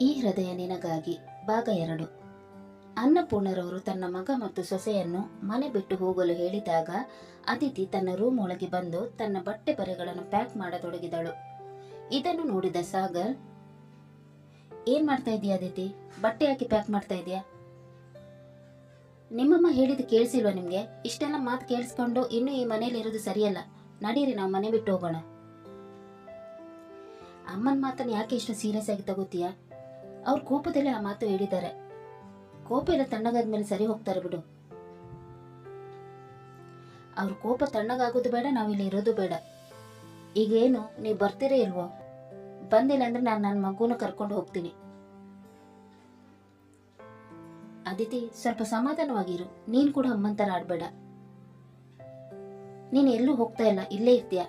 ಈ ಹೃದಯ ನಿನಗಾಗಿ ಭಾಗ ಎರಡು. ಅನ್ನಪೂರ್ಣರವರು ತನ್ನ ಮಗ ಮತ್ತು ಸೊಸೆಯನ್ನು ಮನೆ ಬಿಟ್ಟು ಹೋಗಲು ಹೇಳಿದಾಗ ಅತಿಥಿ ತನ್ನ ರೂಮ್ ಒಳಗೆ ಬಂದು ತನ್ನ ಬಟ್ಟೆ ಬರೆಗಳನ್ನು ಪ್ಯಾಕ್ ಮಾಡತೊಡಗಿದಳು. ಇದನ್ನು ನೋಡಿದ ಸಾಗರ್, ಏನ್ ಮಾಡ್ತಾ ಇದೀಯ ಅದಿತಿ? ಬಟ್ಟೆ ಹಾಕಿ ಪ್ಯಾಕ್ ಮಾಡ್ತಾ ಇದೀಯಾ? ನಿಮ್ಮಮ್ಮ ಹೇಳಿದ ಕೇಳಿಸಿಲ್ವಾ ನಿಮ್ಗೆ? ಇಷ್ಟೆಲ್ಲ ಮಾತು ಕೇಳಿಸ್ಕೊಂಡು ಇನ್ನೂ ಈ ಮನೇಲಿ ಇರೋದು ಸರಿಯಲ್ಲ. ನಡೀರಿ, ನಾವು ಮನೆ ಬಿಟ್ಟು ಹೋಗೋಣ. ಅಮ್ಮನ ಮಾತನ್ನು ಯಾಕೆ ಇಷ್ಟು ಸೀರಿಯಸ್ ಆಗಿ ತಗೋತೀಯಾ? ಅವ್ರ ಕೋಪದಲ್ಲಿ ಆ ಮಾತು ಹೇಳಿದ್ದಾರೆ. ಕೋಪ ಎಲ್ಲ ತಣ್ಣಗಾದ್ಮೇಲೆ ಸರಿ ಹೋಗ್ತಾರೆ ಬಿಡು. ಅವ್ರ ಕೋಪ ತಣ್ಣಗಾಗೋದು ಬೇಡ, ನಾವಿಲ್ಲಿ ಇರೋದು ಬೇಡ. ಈಗ ಏನು, ನೀವು ಬರ್ತೀರೇ ಇಲ್ವೋ? ಬಂದಿಲ್ಲ ಅಂದ್ರೆ ನಾನು ನನ್ನ ಮಗುನ ಕರ್ಕೊಂಡು ಹೋಗ್ತೀನಿ. ಅದಿತಿ ಸ್ವಲ್ಪ ಸಮಾಧಾನವಾಗಿರು. ನೀನ್ ಕೂಡ ಅಮ್ಮನ್ ಥರ ಆಡ್ಬೇಡ. ನೀನು ಎಲ್ಲೂ ಹೋಗ್ತಾ ಇಲ್ಲ, ಇಲ್ಲೇ ಇರ್ತೀಯ?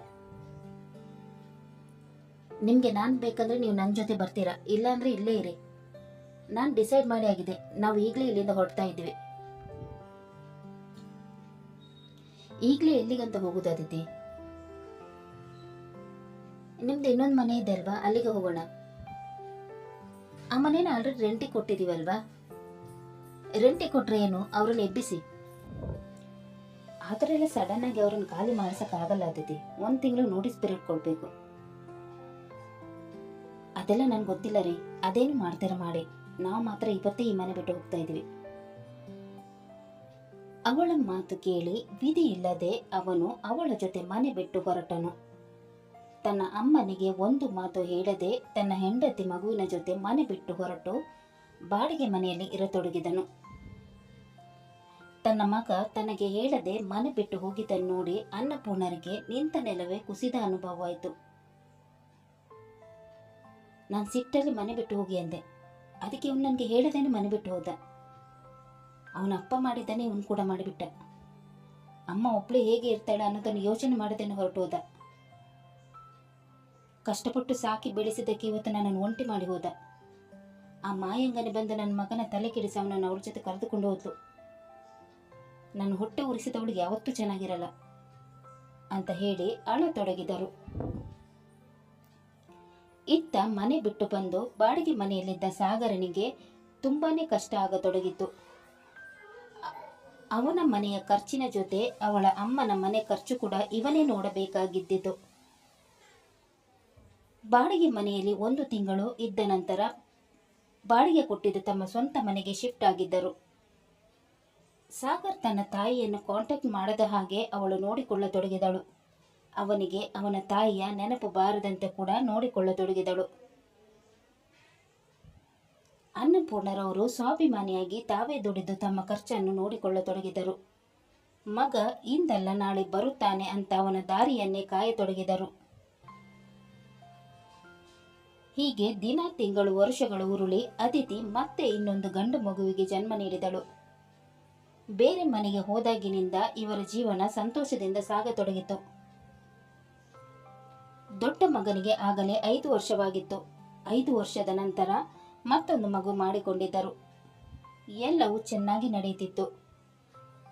ನಿಮ್ಗೆ ನಾನು ಬೇಕಂದ್ರೆ ನೀವು ನನ್ನ ಜೊತೆ ಬರ್ತೀರಾ? ಇಲ್ಲಾಂದರೆ ಇಲ್ಲೇ ಇರಿ. ನಾನು ಡಿಸೈಡ್ ಮಾಡಿ ಆಗಿದೆ. ನಾವು ಈಗಲೇ ಇಲ್ಲಿಂದ ಹೊರಡ್ತಾ ಇದ್ದೀವಿ ಈಗಲೇ ಎಲ್ಲಿಗಂತ ಹೋಗೋದು ಅದಿತಿ ನಿಮ್ದು ಇನ್ನೊಂದು ಮನೆ ಇದೆ ಅಲ್ವಾ? ಅಲ್ಲಿಗೆ ಹೋಗೋಣ. ಆ ಮನೇನ ಆಲ್ರೆಡಿ ರೆಂಟಿಗೆ ಕೊಟ್ಟಿದ್ದೀವಲ್ವಾ ರೆಂಟಿಗೆ ಕೊಟ್ರೆ ಏನು? ಅವ್ರನ್ನ ಎಬ್ಬಿಸಿ. ಆ ಥರ ಎಲ್ಲ ಸಡನ್ ಆಗಿ ಅವ್ರನ್ನ ಖಾಲಿ ಮಾಡಿಸೋಕ್ಕಾಗಲ್ಲ ಅದಿತಿ ಒಂದು ತಿಂಗಳು ನೋಟಿಸ್ ಪೀರಿಯಡ್ ಕೊಡ್ಬೇಕು. ಅದೆಲ್ಲ ನನಗೆ ಗೊತ್ತಿಲ್ಲ ರೀ. ಅದೇನು ಮಾಡ್ತಾರ ಮಾಡಿ. ನಾವು ಮಾತ್ರ ಇವತ್ತೇ ಈ ಮನೆ ಬಿಟ್ಟು ಹೋಗ್ತಾ ಇದೀವಿ. ಅವಳ ಮಾತು ಕೇಳಿ ವಿಧಿ ಇಲ್ಲದೆ ಅವನು ಅವಳ ಜೊತೆ ಮನೆ ಬಿಟ್ಟು ಹೊರಟನು. ತನ್ನ ಅಮ್ಮನಿಗೆ ಒಂದು ಮಾತು ಹೇಳದೆ ತನ್ನ ಹೆಂಡತಿ ಮಗುವಿನ ಜೊತೆ ಮನೆ ಬಿಟ್ಟು ಹೊರಟು ಬಾಡಿಗೆ ಮನೆಯಲ್ಲಿ ಇರತೊಡಗಿದನು. ತನ್ನ ಮಗ ತನಗೆ ಹೇಳದೆ ಮನೆ ಬಿಟ್ಟು ಹೋಗಿದ್ದನ್ನು ನೋಡಿ ಅನ್ನಪೂರ್ಣರಿಗೆ ನಿಂತ ನೆಲವೇ ಕುಸಿದ ಅನುಭವವಾಯಿತು ನಾನು ಸಿಟ್ಟಲ್ಲಿ ಮನೆ ಬಿಟ್ಟು ಹೋಗಿ ಅಂದೆ. ಅದಕ್ಕೆ ಇವನು ನನಗೆ ಹೇಳದೇನೆ ಮನೆ ಬಿಟ್ಟು ಹೋದ. ಅವನ ಅಪ್ಪ ಮಾಡಿದ್ದಾನೆ ಇವನು ಕೂಡ ಮಾಡಿಬಿಟ್ಟ. ಅಮ್ಮ ಒಬ್ಳು ಹೇಗೆ ಇರ್ತಾಳೆ ಅನ್ನೋದನ್ನು ಯೋಚನೆ ಮಾಡದೇನೆ ಹೊರಟು ಹೋದ. ಕಷ್ಟಪಟ್ಟು ಸಾಕಿ ಬೆಳೆಸಿದ್ದಕ್ಕೆ ಇವತ್ತು ನನ್ನನ್ನು ಒಂಟಿ ಮಾಡಿ ಹೋದ. ಆ ಮಾಯಂಗನೆ ಬಂದು ನನ್ನ ಮಗನ ತಲೆ ಕೆಡಿಸಿ ಅವನನ್ನು ಅವ್ರ ಜೊತೆ ಕರೆದುಕೊಂಡು ಹೋದ್ಲು. ನನ್ನ ಹೊಟ್ಟೆ ಉರಿಸಿದವಳಿಗೆ ಯಾವತ್ತೂ ಚೆನ್ನಾಗಿರಲ್ಲ ಅಂತ ಹೇಳಿ ಅಳತೊಡಗಿದರು ಇತ್ತ ಮನೆ ಬಿಟ್ಟು ಬಂದು ಬಾಡಿಗೆ ಮನೆಯಲ್ಲಿದ್ದ ಸಾಗರನಿಗೆ ತುಂಬಾನೇ ಕಷ್ಟ ಆಗತೊಡಗಿತ್ತು. ಅ- ಅವನ ಮನೆಯ ಖರ್ಚಿನ ಜೊತೆ ಅವಳ ಅಮ್ಮನ ಮನೆ ಖರ್ಚು ಕೂಡ ಇವನೇ ನೋಡಬೇಕಾಗಿದ್ದಿತು. ಬಾಡಿಗೆ ಮನೆಯಲ್ಲಿ ಒಂದು ತಿಂಗಳು ಇದ್ದ ನಂತರ ಬಾಡಿಗೆ ಕೊಟ್ಟಿದ್ದ ತಮ್ಮ ಸ್ವಂತ ಮನೆಗೆ ಶಿಫ್ಟ್ ಆಗಿದ್ದರು. ಸಾಗರ್ ತನ್ನ ತಾಯಿಯನ್ನು ಕಾಂಟ್ಯಾಕ್ಟ್ ಮಾಡದ ಹಾಗೆ ಅವಳು ನೋಡಿಕೊಳ್ಳತೊಡಗಿದಳು. ಅವನಿಗೆ ಅವನ ತಾಯಿಯ ನೆನಪು ಬಾರದಂತೆ ಕೂಡ ನೋಡಿಕೊಳ್ಳತೊಡಗಿದಳು. ಅನ್ನಪೂರ್ಣರವರು ಸ್ವಾಭಿಮಾನಿಯಾಗಿ ತಾವೇ ದುಡಿದು ತಮ್ಮ ಖರ್ಚನ್ನು ನೋಡಿಕೊಳ್ಳತೊಡಗಿದರು. ಮಗ ಇಂದಲ್ಲ ನಾಳೆ ಬರುತ್ತಾನೆ ಅಂತ ಅವನ ದಾರಿಯನ್ನೇ ಕಾಯತೊಡಗಿದರು. ಹೀಗೆ ದಿನ ತಿಂಗಳು ವರ್ಷಗಳು ಉರುಳಿ ಅತಿಥಿ ಮತ್ತೆ ಇನ್ನೊಂದು ಗಂಡು ಮಗುವಿಗೆ ಜನ್ಮ ನೀಡಿದಳು. ಬೇರೆ ಮನೆಗೆ ಹೋದಾಗಿನಿಂದ ಇವರ ಜೀವನ ಸಂತೋಷದಿಂದ ಸಾಗತೊಡಗಿತು. ದೊಡ್ಡ ಮಗನಿಗೆ ಆಗಲೇ ಐದು ವರ್ಷವಾಗಿತ್ತು. ಐದು ವರ್ಷದ ನಂತರ ಮತ್ತೊಂದು ಮಗು ಮಾಡಿಕೊಂಡಿದ್ದರು. ಎಲ್ಲವೂ ಚೆನ್ನಾಗಿ ನಡೆಯುತ್ತಿತ್ತು.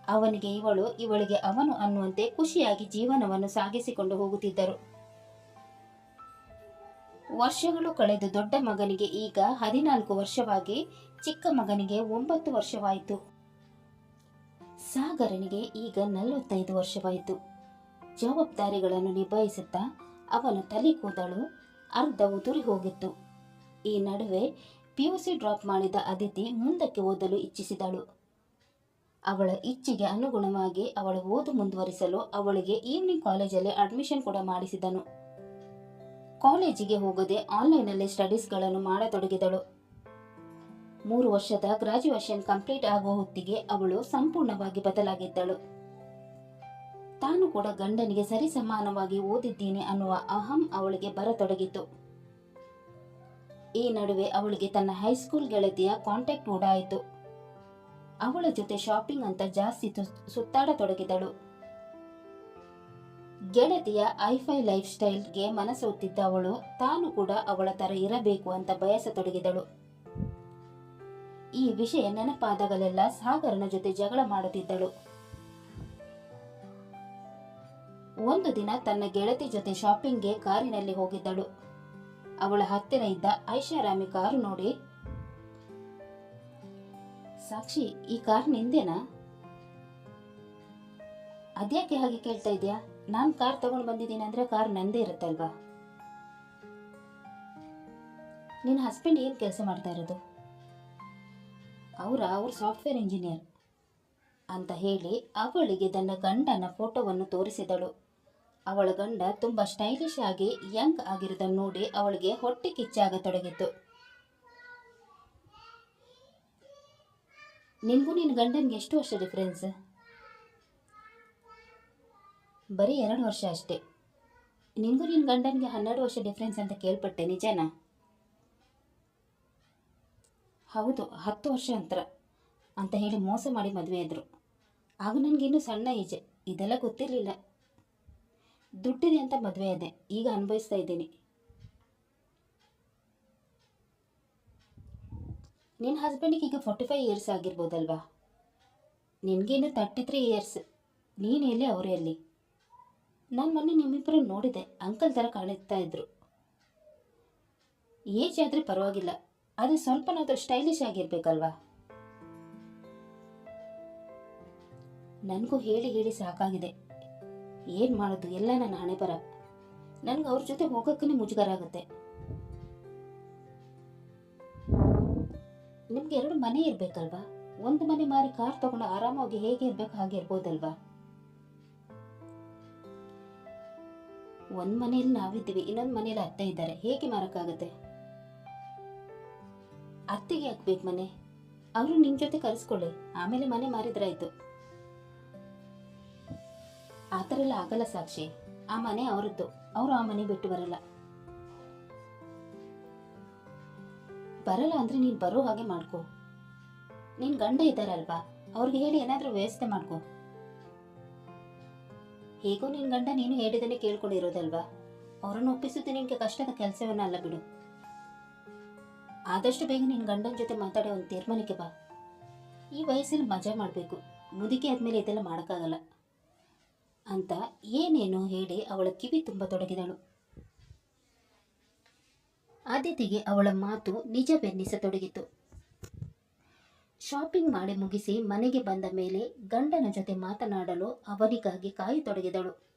ಅವನಿಗೆ ಇವಳು, ಇವಳಿಗೆ ಅವನು ಅನ್ನುವಂತೆ ಖುಷಿಯಾಗಿ ಜೀವನವನ್ನು ಸಾಗಿಸಿಕೊಂಡು ಹೋಗುತ್ತಿದ್ದರು. ವರ್ಷಗಳು ಕಳೆದು ದೊಡ್ಡ ಮಗನಿಗೆ ಈಗ ಹದಿನಾಲ್ಕು ವರ್ಷವಾಗಿ, ಚಿಕ್ಕ ಮಗನಿಗೆ ಒಂಬತ್ತು ವರ್ಷವಾಯಿತು. ಸಾಗರನಿಗೆ ಈಗ ನಲವತ್ತೈದು ವರ್ಷವಾಯಿತು. ಜವಾಬ್ದಾರಿಗಳನ್ನು ನಿಭಾಯಿಸುತ್ತಾ ಅವನ ತಲೆ ಕೂದಲು ಅರ್ಧ ಉದುರಿ ಹೋಗಿತ್ತು. ಈ ನಡುವೆ ಪಿಯುಸಿ ಡ್ರಾಪ್ ಮಾಡಿದ ಅದಿತಿ ಮುಂದಕ್ಕೆ ಓದಲು ಇಚ್ಛಿಸಿದಳು. ಅವಳ ಇಚ್ಛೆಗೆ ಅನುಗುಣವಾಗಿ ಅವಳು ಓದು ಮುಂದುವರಿಸಲು ಅವಳಿಗೆ ಈವ್ನಿಂಗ್ ಕಾಲೇಜಲ್ಲಿ ಅಡ್ಮಿಷನ್ ಕೂಡ ಮಾಡಿಸಿದನು. ಕಾಲೇಜಿಗೆ ಹೋಗದೆ ಆನ್ಲೈನಲ್ಲಿ ಸ್ಟಡೀಸ್ಗಳನ್ನು ಮಾಡತೊಡಗಿದಳು. ಮೂರು ವರ್ಷದ ಗ್ರಾಜ್ಯುಯೇಷನ್ ಕಂಪ್ಲೀಟ್ ಆಗುವ ಹೊತ್ತಿಗೆ ಅವಳು ಸಂಪೂರ್ಣವಾಗಿ ಬದಲಾಗಿದ್ದಳು. ತಾನು ಕೂಡ ಗಂಡನಿಗೆ ಸರಿಸಮಾನವಾಗಿ ಓದಿದ್ದೀನಿ ಅನ್ನುವ ಅಹಂ ಅವಳಿಗೆ ಬರತೊಡಗಿತು. ಈ ನಡುವೆ ಅವಳಿಗೆ ತನ್ನ ಹೈಸ್ಕೂಲ್ ಗೆಳತಿಯ ಕಾಂಟ್ಯಾಕ್ಟ್ ಕೂಡ ಆಯಿತು ಅವಳ ಜೊತೆ ಶಾಪಿಂಗ್ ಅಂತ ಜಾಸ್ತಿ ಸುತ್ತಾಡತೊಡಗಿದಳು. ಗೆಳತಿಯ ಐಫೈ ಲೈಫ್ ಸ್ಟೈಲ್ಗೆ ಮನಸೋತಿದ್ದ ಅವಳು ತಾನು ಕೂಡ ಅವಳ ತರ ಇರಬೇಕು ಅಂತ ಬಯಸತೊಡಗಿದಳು. ಈ ವಿಷಯ ನೆನಪಾದಾಗಲೆಲ್ಲ ಸಾಗರನ ಜೊತೆ ಜಗಳ ಮಾಡುತ್ತಿದ್ದಳು. ಒಂದು ದಿನ ತನ್ನ ಗೆಳತಿ ಜೊತೆ ಶಾಪಿಂಗ್ಗೆ ಕಾರಿನಲ್ಲಿ ಹೋಗಿದ್ದಳು. ಅವಳ ಹತ್ತಿರ ಇದ್ದ ಐಷಾರಾಮಿ ಕಾರು ನೋಡಿ, ಸಾಕ್ಷಿ, ಈ ಕಾರ್ ನಿಂದೇನಾ? ಅದ್ಯಾಕೆ ಹಾಗೆ ಕೇಳ್ತಾ ಇದೆಯಾ? ನಾನು ಕಾರ್ ತಗೊಂಡು ಬಂದಿದ್ದೀನಿ ಅಂದ್ರೆ ಕಾರ್ ನಂದೇ ಇರುತ್ತಲ್ವಾ? ನಿನ್ನ ಹಸ್ಬೆಂಡ್ ಏನು ಕೆಲಸ ಮಾಡ್ತಾ ಇರೋದು? ಅವರ? ಅವ್ರ ಸಾಫ್ಟ್ವೇರ್ ಇಂಜಿನಿಯರ್ ಅಂತ ಹೇಳಿ ಅವಳಿಗೆ ತನ್ನ ಗಂಡನ ಫೋಟೋವನ್ನು ತೋರಿಸಿದಳು. ಅವಳ ಗಂಡ ತುಂಬ ಸ್ಟೈಲಿಶ್ ಆಗಿ ಯಂಗ್ ಆಗಿರೋದನ್ನು ನೋಡಿ ಅವಳಿಗೆ ಹೊಟ್ಟೆ ಕಿಚ್ಚಾಗತೊಡಗಿತ್ತು ನಿನಗೂ ನಿನ್ನ ಗಂಡನಿಗೆ ಎಷ್ಟು ವರ್ಷ ಡಿಫ್ರೆನ್ಸ್ ಬರೀ ಎರಡು ವರ್ಷ ಅಷ್ಟೇ. ನಿನಗೂ ನಿನ್ನ ಗಂಡನಿಗೆ ಹನ್ನೆರಡು ವರ್ಷ ಡಿಫ್ರೆನ್ಸ್ ಅಂತ ಕೇಳ್ಪಟ್ಟೆ, ನಿಜನಾ? ಹೌದು, ಹತ್ತು ವರ್ಷ ಅಂತರ ಅಂತ ಹೇಳಿ ಮೋಸ ಮಾಡಿ ಮದುವೆ ಆದರು. ಆಗ ನನಗಿನ್ನೂ ಸಣ್ಣ ಈಜೆ ಇದೆಲ್ಲ ಗೊತ್ತಿರಲಿಲ್ಲ. ದುಡ್ಡಿದೆ ಅಂತ ಮದುವೆ ಇದೆ. ಈಗ ಅನುಭವಿಸ್ತಾ ಇದ್ದೀನಿ. ನಿನ್ನ ಹಸ್ಬೆಂಡಿಗೆ ಈಗ ಫೋರ್ಟಿ ಫೈವ್ ಇಯರ್ಸ್ ಆಗಿರ್ಬೋದಲ್ವಾ? ನಿನಗೇನು ತರ್ಟಿ ತ್ರೀ ಇಯರ್ಸ್ ನೀನು ಎಲ್ಲಿ, ಅವರೇ ಎಲ್ಲಿ? ನಾನು ಮೊನ್ನೆ ನಿಮ್ಮಿಬ್ಬರು ನೋಡಿದೆ. ಅಂಕಲ್ ಥರ ಕಾಣಿಸ್ತಾ ಇದ್ರು. ಏಜ್ ಆದರೆ ಪರವಾಗಿಲ್ಲ. ಆದರೆ ಸ್ವಲ್ಪನಾದರೂ ಸ್ಟೈಲಿಶ್ ಆಗಿರ್ಬೇಕಲ್ವಾ? ನನಗೂ ಹೇಳಿ ಹೇಳಿ ಸಾಕಾಗಿದೆ. ಏನು ಮಾಡೋದು? ಎಲ್ಲ ನನ್ನ ಹಣೆ ಬರ. ನನಗೆ ಅವ್ರ ಜೊತೆ ಹೋಗೋಕ್ಕೇ ಮುಜುಗರ ಆಗುತ್ತೆ ನಿಮ್ಗೆ ಎರಡು ಮನೆ ಇರ್ಬೇಕಲ್ವಾ? ಒಂದು ಮನೆ ಮಾರಿ ಕಾರ್ ತಗೊಂಡು ಆರಾಮಾಗಿ ಹೇಗೆ ಇರ್ಬೇಕು ಹಾಗೆ ಇರ್ಬೋದಲ್ವಾ? ಒಂದು ಮನೆಯಲ್ಲಿ ನಾವಿದ್ದೀವಿ, ಇನ್ನೊಂದು ಮನೆಯಲ್ಲಿ ಅತ್ತೆ ಇದ್ದಾರೆ. ಹೇಗೆ ಮಾರಕ್ಕಾಗತ್ತೆ? ಅತ್ತೆಗೆ ಹಾಕ್ಬೇಕು ಮನೆ? ಅವರು ನಿಮ್ ಜೊತೆ ಕರೆಸ್ಕೊಳ್ಳಿ. ಆಮೇಲೆ ಮನೆ ಮಾರಿದ್ರಾಯ್ತು. ಆ ಥರ ಎಲ್ಲ ಆಗಲ್ಲ ಸಾಕ್ಷಿ. ಆ ಮನೆ ಅವರದ್ದು. ಅವರು ಆ ಮನೆ ಬಿಟ್ಟು ಬರಲ್ಲ. ಬರಲ್ಲ ಅಂದ್ರೆ ನೀನು ಬರೋ ಹಾಗೆ ಮಾಡ್ಕೊ. ನಿನ್ ಗಂಡ ಇದ್ದಾರಲ್ವಾ? ಅವ್ರಿಗೆ ಹೇಳಿ ಏನಾದರೂ ವ್ಯವಸ್ಥೆ ಮಾಡ್ಕೋ. ಹೇಗೋ ನಿನ್ ಗಂಡ ನೀನು ಹೇಳಿದನೆ ಕೇಳ್ಕೊಂಡಿರೋದಲ್ವಾ? ಅವರನ್ನು ಒಪ್ಪಿಸುತ್ತೆ ನಿನ್ಗೆ ಕಷ್ಟದ ಕೆಲಸವನ್ನ ಅಲ್ಲ ಬಿಡು. ಆದಷ್ಟು ಬೇಗ ನಿನ್ ಗಂಡನ ಜೊತೆ ಮಾತಾಡಿ ಒಂದು ತೀರ್ಮಾನಕ್ಕೆ ಬಾ. ಈ ವಯಸ್ಸಲ್ಲಿ ಮಜಾ ಮಾಡಬೇಕು. ಮುದುಕಿ ಆದ್ಮೇಲೆ ಇದೆಲ್ಲ ಮಾಡೋಕ್ಕಾಗಲ್ಲ. ಅಂತ ಏನೇನೋ ಹೇಳಿ ಅವಳ ಕಿವಿ ತುಂಬ ತೊಡಗಿದಳು. ಆದಿತಿಗೆ ಅವಳ ಮಾತು ನಿಜವೆನ್ನಿಸತೊಡಗಿತು. ಶಾಪಿಂಗ್ ಮಾಡಿ ಮುಗಿಸಿ ಮನೆಗೆ ಬಂದ ಮೇಲೆ ಗಂಡನ ಜೊತೆ ಮಾತನಾಡಲು ಅವನಿಗಾಗಿ ಕಾಯತೊಡಗಿದಳು.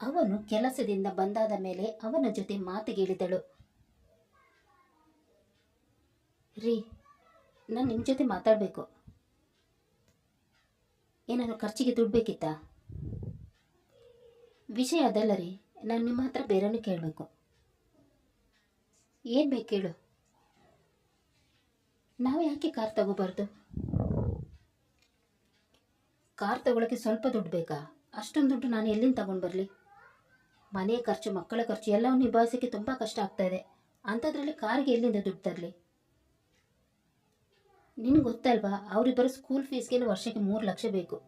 ಅವನು ಕೆಲಸದಿಂದ ಬಂದಾದ ಮೇಲೆ ಅವನ ಜೊತೆ ಮಾತಿಗಿಳಿದಳು. ರೀ, ನಾನು ನಿಮ್ಮ ಜೊತೆ ಮಾತಾಡಬೇಕು. ಏನಾದರೂ ಖರ್ಚಿಗೆ ದುಡ್ಡು ಬೇಕಿತ್ತಾ? ವಿಷಯ ಅದಲ್ಲ ರೀ. ನಾನು ನಿಮ್ಮ ಹತ್ರ ಬೇರೆನೂ ಕೇಳಬೇಕು. ಏನು ಬೇಕು ಕೇಳು. ನಾವು ಯಾಕೆ ಕಾರ್ ತಗೋಬಾರ್ದು? ಕಾರ್ ತಗೊಳಕ್ಕೆ ಸ್ವಲ್ಪ ದುಡ್ಡು ಬೇಕಾ? ಅಷ್ಟೊಂದು ದುಡ್ಡು ನಾನು ಎಲ್ಲಿಂದ ತಗೊಂಡು ಬರಲಿ? ಮನೆ ಖರ್ಚು, ಮಕ್ಕಳ ಖರ್ಚು ಎಲ್ಲವೂ ನಿಭಾಯಿಸೋಕ್ಕೆ ತುಂಬ ಕಷ್ಟ ಆಗ್ತಾ ಇದೆ. ಅಂಥದ್ರಲ್ಲಿ ಕಾರಿಗೆ ಎಲ್ಲಿಂದ ದುಡ್ಡು ತರಲಿ? ನಿನ್ಗೆ ಗೊತ್ತಲ್ವಾ, ಅವರಿಬ್ಬರು ಸ್ಕೂಲ್ ಫೀಸ್ಗೆ ವರ್ಷಕ್ಕೆ ಮೂರು ಲಕ್ಷ ಬೇಕು.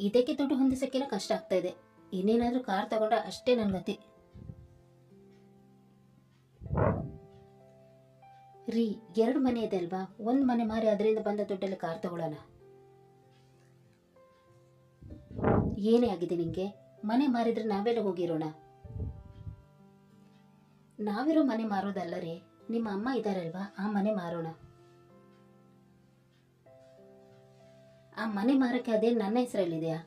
ಇದಕ್ಕೆ ದುಡ್ಡು ಹೊಂದಿಸೋಕ್ಕೆಲ್ಲ ಕಷ್ಟ ಆಗ್ತಾ ಇದೆ. ಇನ್ನೇನಾದರೂ ಕಾರ್ ತಗೊಂಡ ಅಷ್ಟೇ ನನ್ನ ಗತಿ. ರೀ, ಎರಡು ಮನೆ ಇದೆ ಅಲ್ವಾ? ಒಂದು ಮನೆ ಮಾರಿ ಅದರಿಂದ ಬಂದ ದುಡ್ಡಲ್ಲಿ ಕಾರ್ ತಗೊಳ್ಳೋಣ. ಏನೇ ಆಗಿದೆ ನಿಮಗೆ ಮನೆ ಮಾರಿದ್ರೆ ನಾವೆಲ್ಲ ಹೋಗಿರೋಣ? ನಾವಿರೋ ಮನೆ ಮಾರೋದಲ್ಲ ರೀ. ನಿಮ್ಮ ಅಮ್ಮ ಇದ್ದಾರಲ್ವಾ? ಆ ಮನೆ ಮಾರೋಣ. ಆ ಮನೆ ಮಾರಕ್ಕೆ ಅದೇ ನನ್ನ ಹೆಸರಲ್ಲಿದೆಯಾ?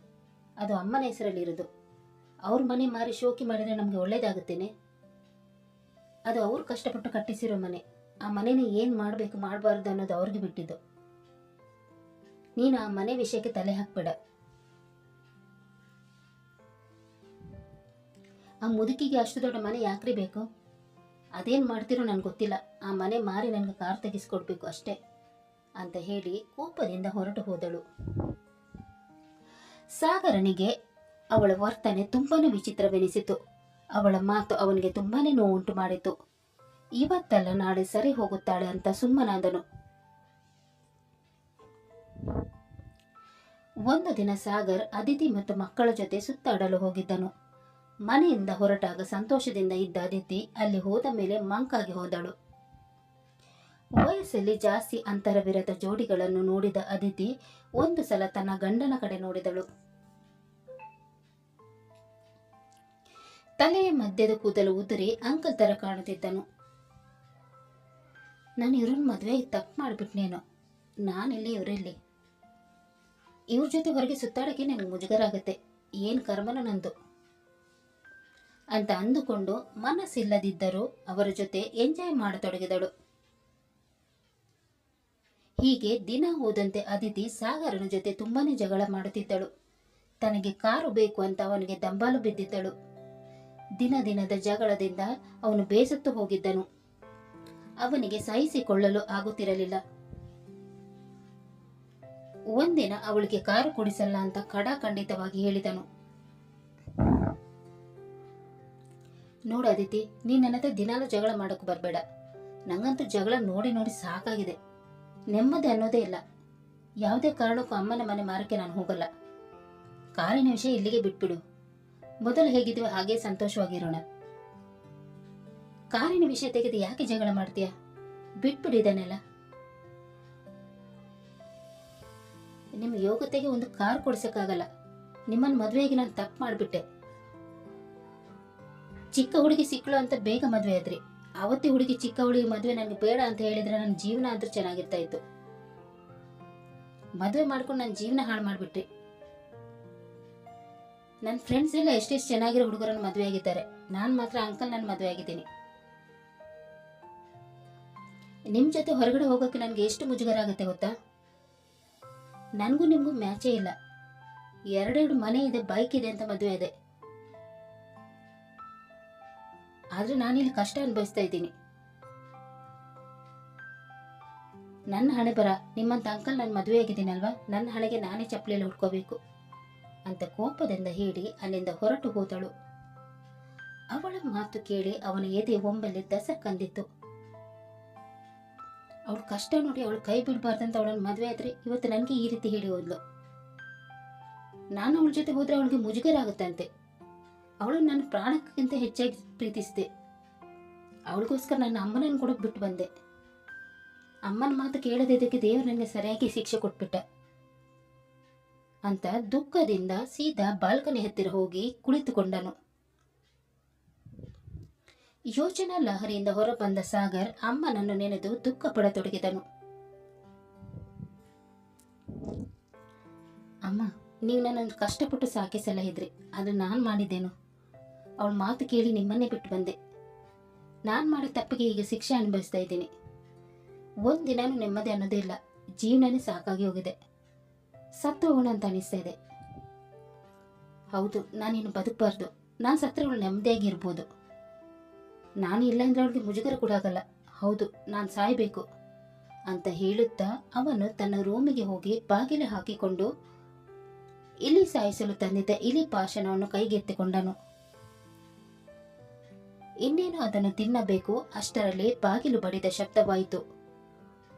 ಅದು ಅಮ್ಮನ ಹೆಸರಲ್ಲಿರೋದು. ಅವ್ರ ಮನೆ ಮಾರಿ ಶೋಕಿ ಮಾಡಿದ್ರೆ ನಮಗೆ ಒಳ್ಳೇದಾಗುತ್ತೇನೆ. ಅದು ಅವ್ರು ಕಷ್ಟಪಟ್ಟು ಕಟ್ಟಿಸಿರೋ ಮನೆ. ಆ ಮನೇನ ಏನು ಮಾಡಬೇಕು, ಮಾಡಬಾರ್ದು ಅನ್ನೋದು ಅವ್ರಿಗೆ ಬಿಟ್ಟಿದ್ದು. ನೀನು ಆ ಮನೆ ವಿಷಯಕ್ಕೆ ತಲೆ ಹಾಕ್ಬೇಡ. ಆ ಮುದುಕಿಗೆ ಅಷ್ಟು ದೊಡ್ಡ ಮನೆ ಯಾಕ್ರಿ ಬೇಕು? ಅದೇನು ಮಾಡ್ತಿರೋ ನನಗೆ ಗೊತ್ತಿಲ್ಲ. ಆ ಮನೆ ಮಾರಿ ನನಗೆ ಕಾರ್ ತೆಗೆಸ್ಕೊಡ್ಬೇಕು ಅಷ್ಟೇ ಅಂತ ಹೇಳಿ ಕೋಪದಿಂದ ಹೊರಟು ಹೋದಳು. ಸಾಗರನಿಗೆ ಅವಳ ವರ್ತನೆ ತುಂಬಾ ವಿಚಿತ್ರವೆನಿಸಿತು. ಅವಳ ಮಾತು ಅವನಿಗೆ ತುಂಬಾ ನೋವುಂಟು ಮಾಡಿತು. ಇವತ್ತಲ್ಲ ನಾಳೆ ಸರಿ ಹೋಗುತ್ತಾಳೆ ಅಂತ ಸುಮ್ಮನಾದನು. ಒಂದು ದಿನ ಸಾಗರ್ ಅದಿತಿ ಮತ್ತು ಮಕ್ಕಳ ಜೊತೆ ಸುತ್ತಾಡಲು ಹೋಗಿದ್ದನು. ಮನೆಯಿಂದ ಹೊರಟಾಗ ಸಂತೋಷದಿಂದ ಇದ್ದ ಅದಿತಿ ಅಲ್ಲಿ ಹೋದ ಮೇಲೆ ಮಂಕಾಗಿ ಹೋದಳು. ವಯಸ್ಸಲ್ಲಿ ಜಾಸ್ತಿ ಅಂತರವಿರದ ಜೋಡಿಗಳನ್ನು ನೋಡಿದ ಅದಿತಿ ಒಂದು ಸಲ ತನ್ನ ಗಂಡನ ಕಡೆ ನೋಡಿದಳು. ತಲೆಯ ಮಧ್ಯದ ಕೂದಲು ಉದುರಿ ಅಂಕಲ್ ತರ ಕಾಣುತ್ತಿದ್ದನು. ನಾನು ಇವ್ರನ್ನ ಮದುವೆ ತಪ್ಪು ಮಾಡಿಬಿಟ್ನೇನೋ ನಾನಿಲ್ಲಿ ಇವರಿಲ್ಲಿ. ಇವ್ರ ಜೊತೆ ಹೊರಗೆ ಸುತ್ತಾಡೋಕ್ಕೆ ನನಗೆ ಮುಜುಗರ ಆಗುತ್ತೆ ಏನು ಕರ್ಮನ ನಂದು? ಅಂತ ಅಂದುಕೊಂಡು ಮನಸ್ಸಿಲ್ಲದಿದ್ದರೂ ಅವರ ಜೊತೆ ಎಂಜಾಯ್ ಮಾಡತೊಡಗಿದಳು. ಹೀಗೆ ದಿನ ಹೋದಂತೆ ಅದಿತಿ ಸಾಗರನ ಜೊತೆ ತುಂಬಾನೇ ಜಗಳ ಮಾಡುತ್ತಿದ್ದಳು. ತನಗೆ ಕಾರು ಬೇಕು ಅಂತ ಅವನಿಗೆ ದಂಬಾಲು ಬಿದ್ದಿದ್ದಳು. ದಿನ ದಿನದ ಜಗಳದಿಂದ ಅವನು ಬೇಸತ್ತು ಹೋಗಿದ್ದನು. ಅವನಿಗೆ ಸಹಿಸಿಕೊಳ್ಳಲು ಆಗುತ್ತಿರಲಿಲ್ಲ. ಒಂದಿನ ಅವಳಿಗೆ ಕಾರು ಕೊಡಿಸಲ್ಲ ಅಂತ ಖಡಾಖಂಡಿತವಾಗಿ ಹೇಳಿದನು. ನೋಡು ಅದಿತಿ ನೀನ್ ನನ್ನ ಹತ್ರ ದಿನಾಲು ಜಗಳ ಮಾಡೋಕೆ ಬರಬೇಡ. ನಂಗಂತೂ ಜಗಳ ನೋಡಿ ನೋಡಿ ಸಾಕಾಗಿದೆ. ನೆಮ್ಮದಿ ಅನ್ನೋದೇ ಇಲ್ಲ. ಯಾವುದೇ ಕಾರಣಕ್ಕೂ ಅಮ್ಮನ ಮನೆ ಮಾರಕ್ಕೆ ನಾನು ಹೋಗಲ್ಲ. ಕಾರಿನ ವಿಷಯ ಇಲ್ಲಿಗೆ ಬಿಟ್ಬಿಡು. ಮೊದಲು ಹೇಗಿದ್ವಿ ಹಾಗೆ ಸಂತೋಷವಾಗಿರೋಣ. ಕಾರಿನ ವಿಷಯ ತೆಗೆದು ಯಾಕೆ ಜಗಳ ಮಾಡ್ತೀಯ? ಬಿಟ್ಬಿಡು ಇದನ್ನೆಲ್ಲ. ನಿಮ್ಮ ಯೋಗತೆಗೆ ಒಂದು ಕಾರ್ ಕೊಡ್ಸೋಕ್ಕಾಗಲ್ಲ. ನಿಮ್ಮನ್ನು ಮದುವೆಗೆ ನಾನು ತಪ್ಪು ಮಾಡಿಬಿಟ್ಟೆ. ಚಿಕ್ಕ ಹುಡುಗಿ ಸಿಕ್ಕಳು ಅಂತ ಬೇಗ ಮದುವೆ ಆದ್ರಿ. ಅವತ್ತೇ ಹುಡುಗಿ ಚಿಕ್ಕ ಹುಡುಗಿ ಮದುವೆ ನನಗೆ ಬೇಡ ಅಂತ ಹೇಳಿದ್ರೆ ನನ್ನ ಜೀವನ ಆದ್ರೂ ಚೆನ್ನಾಗಿರ್ತಾ ಇತ್ತು. ಮದುವೆ ಮಾಡ್ಕೊಂಡು ನನ್ನ ಜೀವನ ಹಾಳು ಮಾಡಿಬಿಟ್ರಿ. ನನ್ನ ಫ್ರೆಂಡ್ಸ್ ಎಲ್ಲ ಎಷ್ಟೆಷ್ಟು ಚೆನ್ನಾಗಿರೋ ಹುಡುಗರನ್ನು ಮದುವೆ ಆಗಿದ್ದಾರೆ. ನಾನು ಮಾತ್ರ ಅಂಕಲ್ ನನ್ನ ಮದುವೆ ಆಗಿದ್ದೀನಿ. ನಿಮ್ಮ ಜೊತೆ ಹೊರಗಡೆ ಹೋಗೋಕೆ ನನಗೆ ಎಷ್ಟು ಮುಜುಗರ ಆಗುತ್ತೆ ಗೊತ್ತಾ? ನನಗೂ ನಿಮಗೂ ಮ್ಯಾಚೇ ಇಲ್ಲ. ಎರಡೆರಡು ಮನೆ ಇದೆ ಬೈಕ್ ಇದೆ ಅಂತ ಮದುವೆ ಇದೆ. ಆದ್ರೆ ನಾನಿಲ್ಲಿ ಕಷ್ಟ ಅನುಭವಿಸ್ತಾ ಇದ್ದೀನಿ. ನನ್ನ ಹಣೆ ಬರ, ನಿಮ್ಮಂತ ಅಂಕಲ್ ನನ್ನ ಮದುವೆ ಆಗಿದ್ದೀನಲ್ವಾ? ನನ್ನ ಹಣೆಗೆ ನಾನೇ ಚಪ್ಪಲಿಯಲ್ಲಿ ಹುಡ್ಕೋಬೇಕು ಅಂತ ಕೋಪದಿಂದ ಹೇಳಿ ಅಲ್ಲಿಂದ ಹೊರಟು ಹೋದಳು. ಅವಳ ಮಾತು ಕೇಳಿ ಅವನ ಎದೆ ಒಮ್ಮೆಲೆ ದಸಕ್ಕಂದಿತ್ತು. ಅವಳ ಕಷ್ಟ ನೋಡಿ ಅವಳು ಕೈ ಬಿಡಬಾರ್ದಂತ ಅವಳನ್ನ ಮದುವೆ ಆದ್ರೆ ಇವತ್ತು ನನಗೆ ಈ ರೀತಿ ಹೇಳಿ ಹೋದ್ಲು. ನಾನು ಅವಳ ಜೊತೆ ಹೋದ್ರೆ ಅವಳಿಗೆ ಮುಜುಗರ ಆಗುತ್ತಂತೆ ಅವಳು ನನ್ನ ಪ್ರಾಣಕ್ಕಿಂತ ಹೆಚ್ಚಾಗಿ ಪ್ರೀತಿಸಿದೆ. ಅವಳಿಗೋಸ್ಕರ ನನ್ನ ಅಮ್ಮನನ್ನು ಕೂಡ ಬಿಟ್ಟು ಬಂದೆ. ಅಮ್ಮನ ಮಾತು ಕೇಳದಿದ್ದಕ್ಕೆ ದೇವರು ನನಗೆ ಸರಿಯಾಗಿ ಶಿಕ್ಷೆ ಕೊಟ್ಬಿಟ್ಟ. ಅಂತ ದುಃಖದಿಂದ ಸೀದಾ ಬಾಲ್ಕನಿ ಹತ್ತಿರ ಹೋಗಿ ಕುಳಿತುಕೊಂಡನು. ಯೋಚನಾ ಲಹರಿಯಿಂದ ಹೊರಬಂದ ಸಾಗರ್ ಅಮ್ಮನನ್ನು ನೆನೆದು ದುಃಖ ಪಡತೊಡಗಿದನು. ಅಮ್ಮ, ನೀವು ನನ್ನನ್ನು ಕಷ್ಟಪಟ್ಟು ಸಾಕಿ ಸಲಹಿದ್ರಿ ಅದು ನಾನು ಮಾಡಿದ್ದೇನು? ಅವಳ ಮಾತು ಕೇಳಿ ನಿಮ್ಮನ್ನೇ ಬಿಟ್ಟು ಬಂದೆ. ನಾನು ಮಾಡೋ ತಪ್ಪಿಗೆ ಈಗ ಶಿಕ್ಷೆ ಅನುಭವಿಸ್ತಾ ಇದ್ದೀನಿ. ಒಂದಿನನೂ ನೆಮ್ಮದಿ ಅನ್ನೋದೇ ಇಲ್ಲ. ಜೀವನನೇ ಸಾಕಾಗಿ ಹೋಗಿದೆ. ಸತ್ತು ಹೋಗೋಣ ಅಂತ ಅನಿಸ್ತಾ ಇದೆ. ಹೌದು, ನಾನಿನ್ನು ಬದುಕಬಾರ್ದು. ನಾನು ಸತ್ರ ಅವಳು ನೆಮ್ಮದಿಯಾಗಿ ಇರ್ಬೋದು ನಾನು ಇಲ್ಲ ಅಂದ್ರೆ ಅವಳಿಗೆ ಮುಜುಗರ ಕೂಡ ಆಗಲ್ಲ. ಹೌದು, ನಾನು ಸಾಯಬೇಕು ಅಂತ ಹೇಳುತ್ತಾ ಅವನು ತನ್ನ ರೂಮಿಗೆ ಹೋಗಿ ಬಾಗಿಲು ಹಾಕಿಕೊಂಡು ಇಲಿ ಸಾಯಿಸಲು ತಂದಿದ್ದ ಇಲಿ ಪಾಷಣವನ್ನು ಕೈಗೆತ್ತಿಕೊಂಡನು. ಇನ್ನೇನು ಅದನ್ನು ತಿನ್ನಬೇಕು? ಅಷ್ಟರಲ್ಲಿ ಬಾಗಿಲು ಬಡಿದ ಶಬ್ದವಾಯಿತು.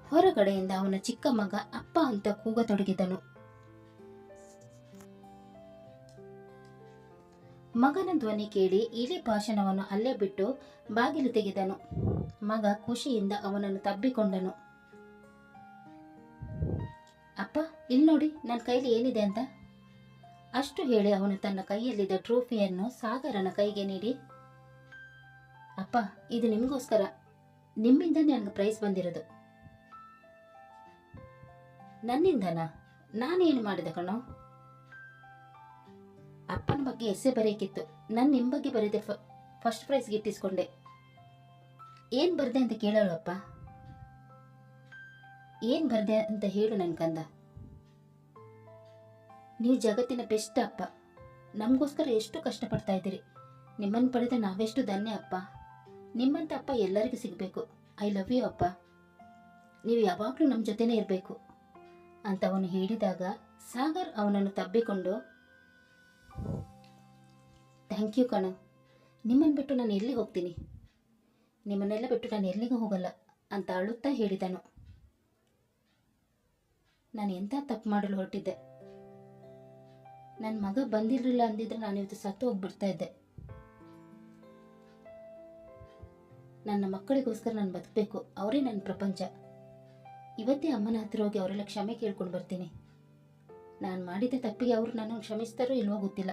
ಹೊರಗಡೆಯಿಂದ ಅವನ ಚಿಕ್ಕ ಮಗ ಅಪ್ಪ ಅಂತ ಕೂಗತೊಡಗಿದನು. ಮಗನ ಧ್ವನಿ ಕೇಳಿ ಇಲಿ ಭಾಷಣವನ್ನು ಅಲ್ಲೇ ಬಿಟ್ಟು ಬಾಗಿಲು ತೆಗೆದನು. ಮಗ ಖುಷಿಯಿಂದ ಅವನನ್ನು ತಬ್ಬಿಕೊಂಡನು. ಅಪ್ಪ ಇಲ್ಲಿ ನೋಡಿ ನನ್ನ ಕೈಲಿ ಏನಿದೆ ಅಂತ? ಅಷ್ಟು ಹೇಳಿ ಅವನು ತನ್ನ ಕೈಯಲ್ಲಿದ್ದ ಟ್ರೋಫಿಯನ್ನು ಸಾಗರನ ಕೈಗೆ ನೀಡಿ ಅಪ್ಪ, ಇದು ನಿಮಗೋಸ್ಕರ. ನಿಮ್ಮಿಂದ ನನಗೆ ಪ್ರೈಸ್ ಬಂದಿರೋದು. ನನ್ನಿಂದನಾ? ನಾನೇನು ಮಾಡಿದೆ ಕಣೋ? ಅಪ್ಪನ ಬಗ್ಗೆ ಎಸ್ಸೆ ಬರೆಯಕ್ಕಿತ್ತು ನಾನು ನಿಮ್ಮ ಬಗ್ಗೆ ಬರೆದೆ ಫಸ್ಟ್ ಪ್ರೈಸ್ ಗಿಟ್ಟಿಸ್ಕೊಂಡೆ ಏನು ಬರದೆ ಅಂತ ಕೇಳೋಳಪ್ಪ ಏನು ಬರದೆ ಅಂತ ಹೇಳು ನನ್ನ ಕಂದ. ನೀವು ಜಗತ್ತಿನ ಬೆಸ್ಟ್ ಅಪ್ಪ. ನಮಗೋಸ್ಕರ ಎಷ್ಟು ಕಷ್ಟಪಡ್ತಾ ಇದ್ದೀರಿ. ನಿಮ್ಮನ್ನು ಪಡೆದ ನಾವೆಷ್ಟು ಧನ್ಯ ಅಪ್ಪ. ನಿಮ್ಮಂತ ಅಪ್ಪ ಎಲ್ಲರಿಗೂ ಸಿಗಬೇಕು. ಐ ಲವ್ ಯು ಅಪ್ಪ. ನೀವು ಯಾವಾಗಲೂ ನಮ್ಮ ಜೊತೆನೇ ಇರಬೇಕು ಅಂತ ಅವನು ಹೇಳಿದಾಗ ಸಾಗರ್ ಅವನನ್ನು ತಬ್ಬಿಕೊಂಡು ಥ್ಯಾಂಕ್ ಯು ಕಣ. ನಿಮ್ಮನ್ನು ಬಿಟ್ಟು ನಾನು ಎಲ್ಲಿ ಹೋಗ್ತೀನಿ? ನಿಮ್ಮನ್ನೆಲ್ಲ ಬಿಟ್ಟು ನಾನು ಎಲ್ಲಿಗೂ ಹೋಗಲ್ಲ ಅಂತ ಅಳುತ್ತಾ ಹೇಳಿದನು. ನಾನು ಎಂಥ ತಪ್ಪು ಮಾಡಲು ಹೊರಟಿದ್ದೆ? ನನ್ನ ಮಗ ಬಂದಿರಲಿಲ್ಲ ಅಂದಿದ್ರೆ ನಾನು ಇವತ್ತು ಸತ್ತು ಹೋಗ್ಬಿಡ್ತಾ ಇದ್ದೆ. ನನ್ನ ಮಕ್ಕಳಿಗೋಸ್ಕರ ನಾನು ಬದುಕಬೇಕು. ಅವರೇ ನನ್ನ ಪ್ರಪಂಚ. ಇವತ್ತೇ ಅಮ್ಮನ ಹತ್ರ ಹೋಗಿ ಅವರೆಲ್ಲ ಕ್ಷಮೆ ಕೇಳ್ಕೊಂಡು ಬರ್ತೀನಿ. ನಾನು ಮಾಡಿದ ತಪ್ಪಿಗೆ ಅವರು ನನ್ನ ಕ್ಷಮಿಸ್ತಾರೋ ಇಲ್ವೋ ಗೊತ್ತಿಲ್ಲ.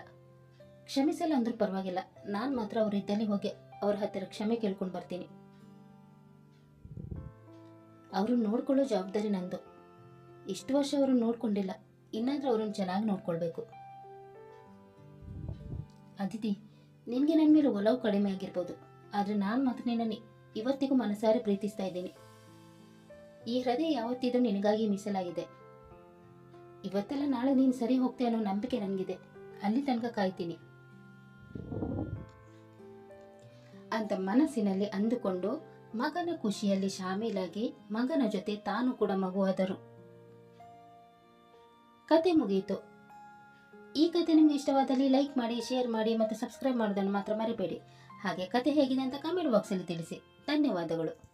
ಕ್ಷಮಿಸಲ್ಲ ಅಂದ್ರೂ ಪರವಾಗಿಲ್ಲ. ನಾನು ಮಾತ್ರ ಅವ್ರ ಇದ್ದಲ್ಲಿ ಹೋಗಿ ಅವ್ರ ಹತ್ತಿರ ಕ್ಷಮೆ ಕೇಳ್ಕೊಂಡು ಬರ್ತೀನಿ. ಅವರು ನೋಡ್ಕೊಳ್ಳೋ ಜವಾಬ್ದಾರಿ ನಂದು. ಇಷ್ಟು ವರ್ಷ ಅವರು ನೋಡ್ಕೊಂಡಿಲ್ಲ. ಇನ್ನಾದ್ರೂ ಅವ್ರನ್ನ ಚೆನ್ನಾಗಿ ನೋಡ್ಕೊಳ್ಬೇಕು. ಅದಿತಿ, ನಿನಗೆ ನನ್ನ ಮೇಲೆ ಒಲವು ಕಡಿಮೆ ಆಗಿರ್ಬೋದು. ಆದರೆ ನಾನು ಮಾತ್ರ ನಿನ್ನನ್ನು ಇವತ್ತಿಗೂ ಮನಸಾರೆ ಪ್ರೀತಿಸ್ತಾ ಇದ್ದೀನಿ. ಈ ಹೃದಯ ಯಾವತ್ತಿದ್ರೂ ನಿನಗಾಗಿ ಮೀಸಲಾಗಿದೆ. ಇವತ್ತೆಲ್ಲ ನಾಳೆ ನೀನು ಸರಿ ಹೋಗ್ತೀಯ ಅನ್ನೋ ನಂಬಿಕೆ ನನಗಿದೆ. ಅಲ್ಲಿ ತನಕ ಕಾಯ್ತೀನಿ. ಅಂತ ಮನಸ್ಸಿನಲ್ಲಿ ಅಂದುಕೊಂಡು ಮಗನ ಖುಷಿಯಲ್ಲಿ ಶಾಮೀಲಾಗಿ ಮಗನ ಜೊತೆ ತಾನು ಕೂಡ ಮಗುವಾದರು ಕತೆ ಮುಗಿಯಿತು ಈ ಕತೆ ನಿಮ್ಗೆ ಇಷ್ಟವಾದಲ್ಲಿ ಲೈಕ್ ಮಾಡಿ, ಶೇರ್ ಮಾಡಿ ಮತ್ತು ಸಬ್ಸ್ಕ್ರೈಬ್ ಮಾಡೋದನ್ನು ಮಾತ್ರ ಮರಿಬೇಡಿ. ಹಾಗೆ ಕತೆ ಹೇಗಿದೆ ಅಂತ ಕಮೆಂಟ್ ಬಾಕ್ಸಲ್ಲಿ ತಿಳಿಸಿ. ಧನ್ಯವಾದಗಳು.